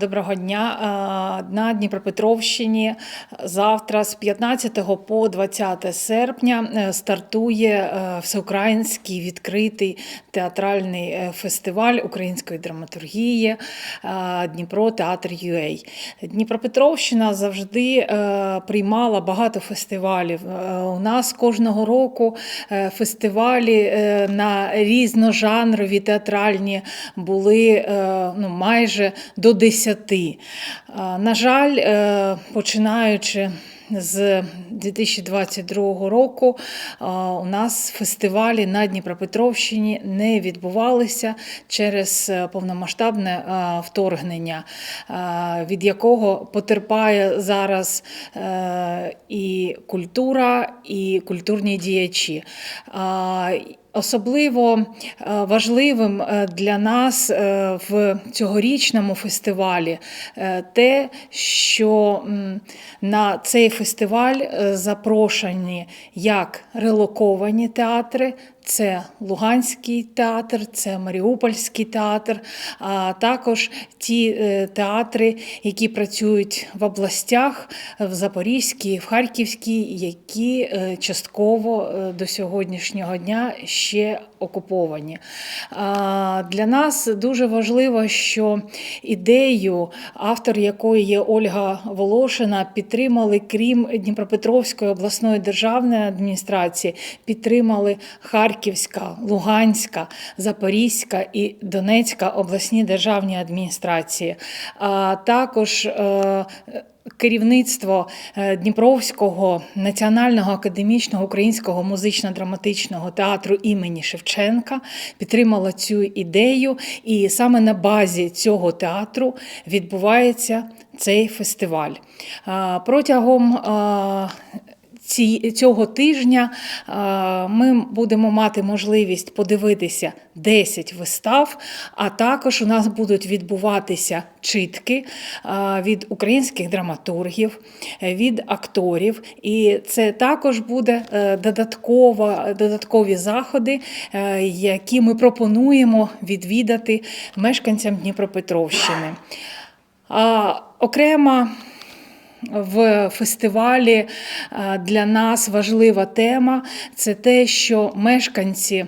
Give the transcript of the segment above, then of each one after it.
Доброго дня. На Дніпропетровщині завтра з 15 по 20 серпня е, стартує е, всеукраїнський відкритий театральний е, фестиваль української драматургії Дніпро Театр UA. Дніпропетровщина завжди приймала багато фестивалів. У нас кожного року фестивалі на різножанрові театральні були ну, майже до 10. Е, На жаль, е, починаючи з 2022 року е, у нас фестивалі на Дніпропетровщині не відбувалися через е, повномасштабне вторгнення, від якого потерпає зараз і культура, і культурні діячі. Особливо е, важливим е, для нас е, в цьогорічному фестивалі те, що на цей фестиваль запрошені як релоковані театри. Це Луганський театр, це Маріупольський театр, а також ті е, театри, які працюють в областях, в Запорізькій, в Харківській, які е, частково е, до сьогоднішнього дня ще окуповані. Для нас дуже важливо, що ідею, автор якої є Ольга Волошина, підтримали, крім Дніпропетровської обласної державної адміністрації, підтримали Харківська, Луганська, Запорізька і Донецька обласні державні адміністрації. А також е, Керівництво е, Дніпровського національного академічного українського музично-драматичного театру імені Шевченка підтримало цю ідею, і саме на базі цього театру відбувається цей фестиваль. Протягом цього тижня а, ми будемо мати можливість подивитися 10 вистав, а також у нас будуть відбуватися читки а, від українських драматургів, е, від акторів. І це також буде е, додаткова, додаткові заходи, е, які ми пропонуємо відвідати мешканцям Дніпропетровщини. Окрема в фестивалі е, для нас важлива тема. Це те, що мешканці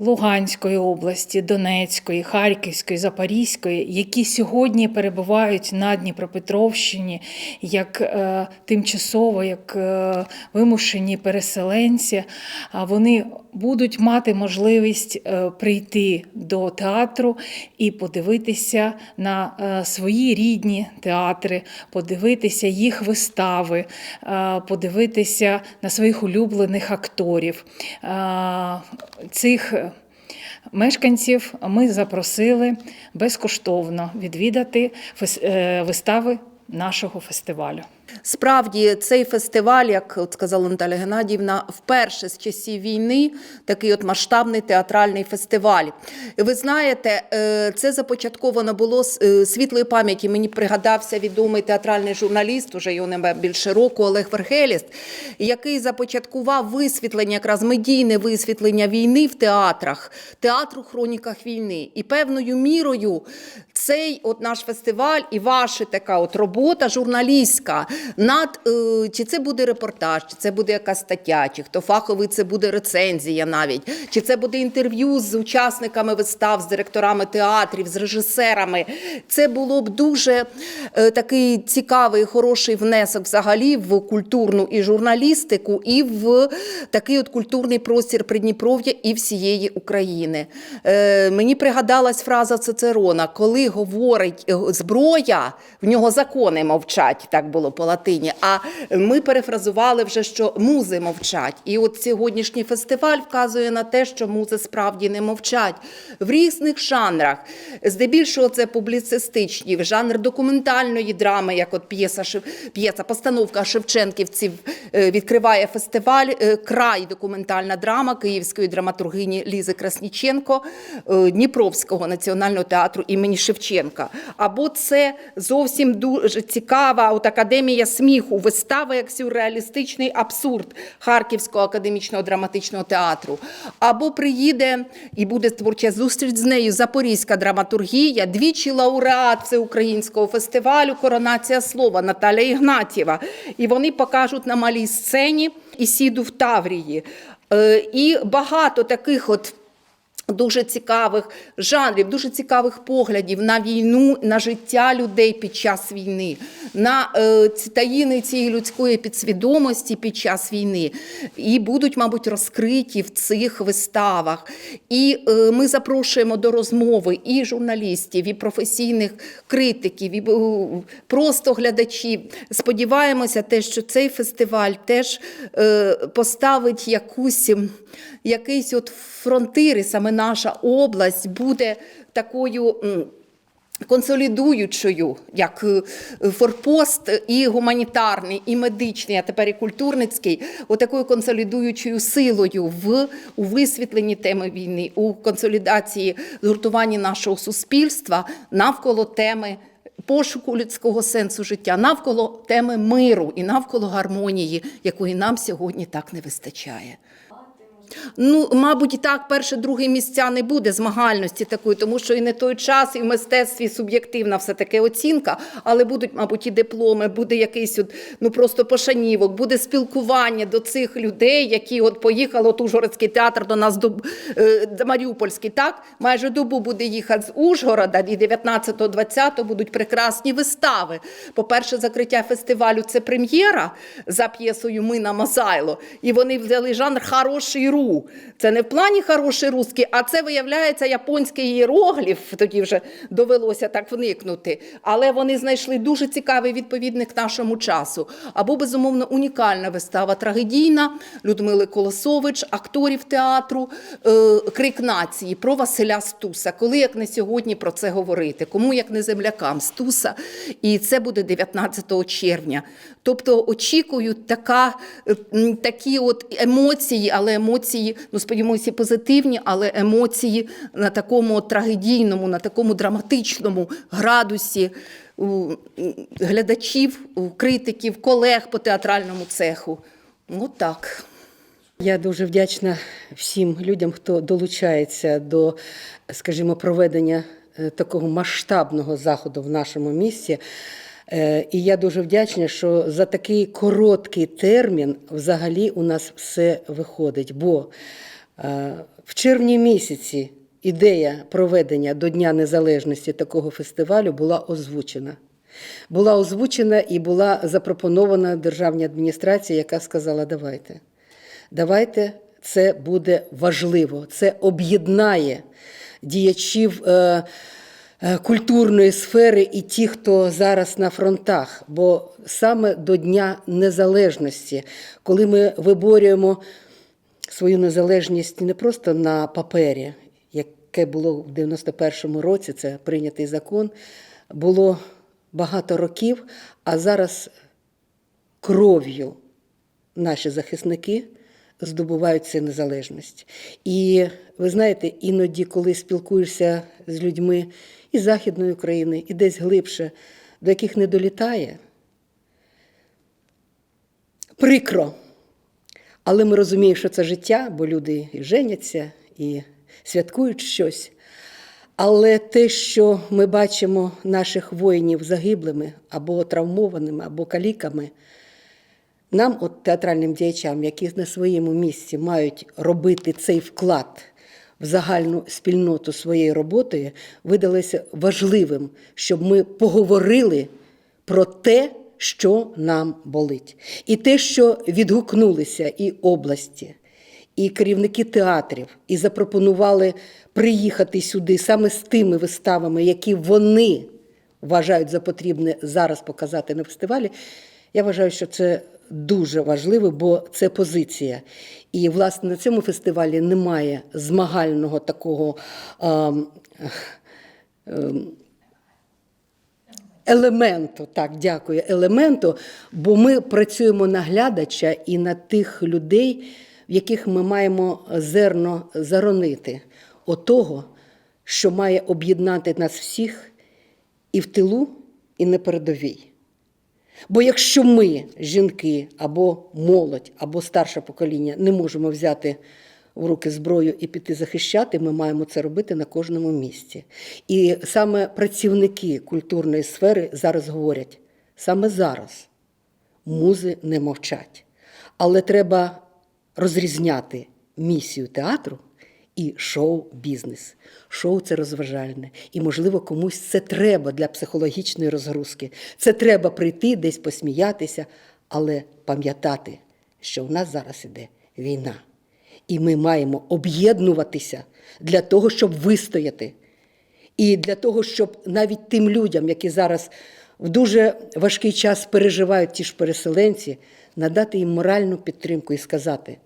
Луганської області, Донецької, Харківської, Запорізької, які сьогодні перебувають на Дніпропетровщині як е, тимчасово, як е, вимушені переселенці, а вони будуть мати можливість е, прийти до театру і подивитися на е, свої рідні театри, подивитися їх вистави, е, подивитися на своїх улюблених акторів. Е, Цих Мешканців ми запросили безкоштовно відвідати е, вистави нашого фестивалю. Справді, цей фестиваль, як от сказала Наталя Геннадіївна, вперше з часів війни такий от масштабний театральний фестиваль. Ви знаєте, е, це започатковано було з е, світлої пам'яті. Мені пригадався відомий театральний журналіст, уже його немає більше року, Олег Верхеліст, який започаткував висвітлення, якраз медійне висвітлення війни в театрах, театру хроніках війни. І певною мірою цей от наш фестиваль і ваша така от робота журналістська над е, чи це буде репортаж, чи це буде якась стаття, чи хто фаховий це буде рецензія навіть, чи це буде інтерв'ю з учасниками вистав, з директорами театрів, з режисерами. Це було б дуже е, такий цікавий, хороший внесок взагалі в культурну і журналістику, і в такий от культурний простір Придніпров'я і всієї України. Е, мені пригадалась фраза Цицерона, коли говорить зброя, в нього закони мовчать, так було латині. А ми перефразували вже, що музи мовчать. І от сьогоднішній фестиваль вказує на те, що музи справді не мовчать в різних жанрах. Здебільшого це публіцистичні, жанр документальної драми, як от п'єса, п'єса постановка Шевченківців е, відкриває фестиваль е, Край документальна драма київської драматургині Лізи Красніченко е, Дніпровського національного театру імені Шевченка. Або це зовсім дуже цікава от академія алея сміху, вистава як сюрреалістичний абсурд Харківського академічного драматичного театру. Або приїде і буде творча зустріч з нею Запорізька драматургія, двічі лауреат всеукраїнського фестивалю Коронація слова Наталя Ігнатєва. І вони покажуть на малій сцені Ісіду в Таврії. Е, І багато таких от. Дуже цікавих жанрів, дуже цікавих поглядів на війну, на життя людей під час війни, на е, таїни цієї людської підсвідомості під час війни. І будуть, мабуть, розкриті в цих виставах. І е, ми запрошуємо до розмови і журналістів, і професійних критиків, і е, просто глядачів. Сподіваємося, те, що цей фестиваль теж е, поставить якусь якийсь от фронтир, і саме наша область буде такою. Консолідуючою, як е, форпост і гуманітарний, і медичний, а тепер і культурницький, отакою консолідуючою силою в у висвітленні теми війни, у консолідації згуртуванні нашого суспільства навколо теми пошуку людського сенсу життя, навколо теми миру і навколо гармонії, якої нам сьогодні так не вистачає. Ну, мабуть, і так, перше, друге місця не буде змагальності такої, тому що і не той час, і в мистецтві суб'єктивна все таки оцінка, але будуть, мабуть, і дипломи, буде якийсь от, ну просто пошанівок, буде спілкування до цих людей, які от поїхали, от Ужгородський театр до нас до, е, Маріупольський, так? Майже добу буде їхати з Ужгорода, і 19-20 будуть прекрасні вистави. По-перше, закриття фестивалю це прем'єра за п'єсою Мина Мазайло. І вони взяли жанр хороший ру. Це не в плані хороший русський, а це виявляється японський іерогліф. Тоді вже довелося так вникнути. Але вони знайшли дуже цікавий відповідник нашому часу. Або безумовно унікальна вистава трагедійна Людмили Колосович, акторів театру е, Крик нації про Василя Стуса. Коли як не сьогодні про це говорити? Кому як не землякам Стуса? І це буде 19 червня. Тобто очікую така, такі от емоції, але емоції, ну сподіваємося, позитивні, але емоції на такому трагедійному, на такому драматичному градусі глядачів, критиків, колег по театральному цеху. Ну так. Я дуже вдячна всім людям, хто долучається до, скажімо, проведення е, такого масштабного заходу в нашому місті. Е, І я дуже вдячна, що за такий короткий термін взагалі у нас все виходить. Бо е, в червні місяці ідея проведення до Дня Незалежності такого фестивалю була озвучена. Була озвучена і була запропонована державній адміністрації, яка сказала: давайте. Давайте це буде важливо. Це об'єднає діячів е, культурної сфери і ті, хто зараз на фронтах. Бо саме до Дня Незалежності, коли ми виборюємо свою незалежність не просто на папері, яке було в 91-му році, це прийнятий закон, було багато років, а зараз кров'ю наші захисники здобувають цю незалежність. І ви знаєте, іноді, коли спілкуєшся з людьми із Західної України, і десь глибше, до яких не долітає, прикро. Але ми розуміємо, що це життя, бо люди і женяться, і святкують щось. Але те, що ми бачимо наших воїнів загиблими або травмованими, або каліками, нам, от театральним діячам, які на своєму місці мають робити цей вклад в загальну спільноту своєю роботою, видалося важливим, щоб ми поговорили про те, що нам болить, і те, що відгукнулися і області, і керівники театрів, і запропонували приїхати сюди саме з тими виставами, які вони вважають за потрібне зараз показати на фестивалі. Я вважаю, що це дуже важливо, бо це позиція. І, власне, на цьому фестивалі немає змагального такого. ем, ем, Елементу, так, дякую, елементу, бо ми працюємо на глядача і на тих людей, в яких ми маємо зерно заронити, отого, що має об'єднати нас всіх і в тилу, і на передовій. Бо якщо ми, жінки, або молодь, або старше покоління, не можемо взяти в руки зброю і піти захищати, ми маємо це робити на кожному місці. І саме працівники культурної сфери зараз говорять, саме зараз музи не мовчать. Але треба розрізняти місію театру і шоу-бізнес. Шоу це розважальне. І, можливо, комусь це треба для психологічної розгрузки. Це треба прийти, десь посміятися, але пам'ятати, що в нас зараз іде війна. І ми маємо об'єднуватися для того, щоб вистояти. І для того, щоб навіть тим людям, які зараз в дуже важкий час переживають ті ж переселенці, надати їм моральну підтримку і сказати: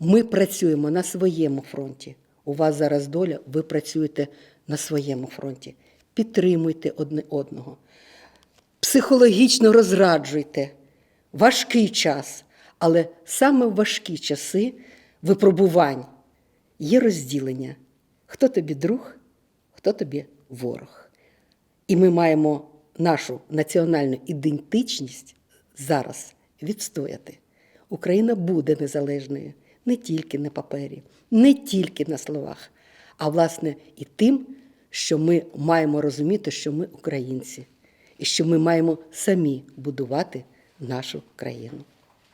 ми працюємо на своєму фронті. У вас зараз доля, ви працюєте на своєму фронті. Підтримуйте одне одного, психологічно розраджуйте. Важкий час, але саме в важкі часи випробувань є розділення. Хто тобі друг, хто тобі ворог. І ми маємо нашу національну ідентичність зараз відстояти. Україна буде незалежною не тільки на папері, не тільки на словах, а власне і тим, що ми маємо розуміти, що ми українці, і що ми маємо самі будувати нашу країну.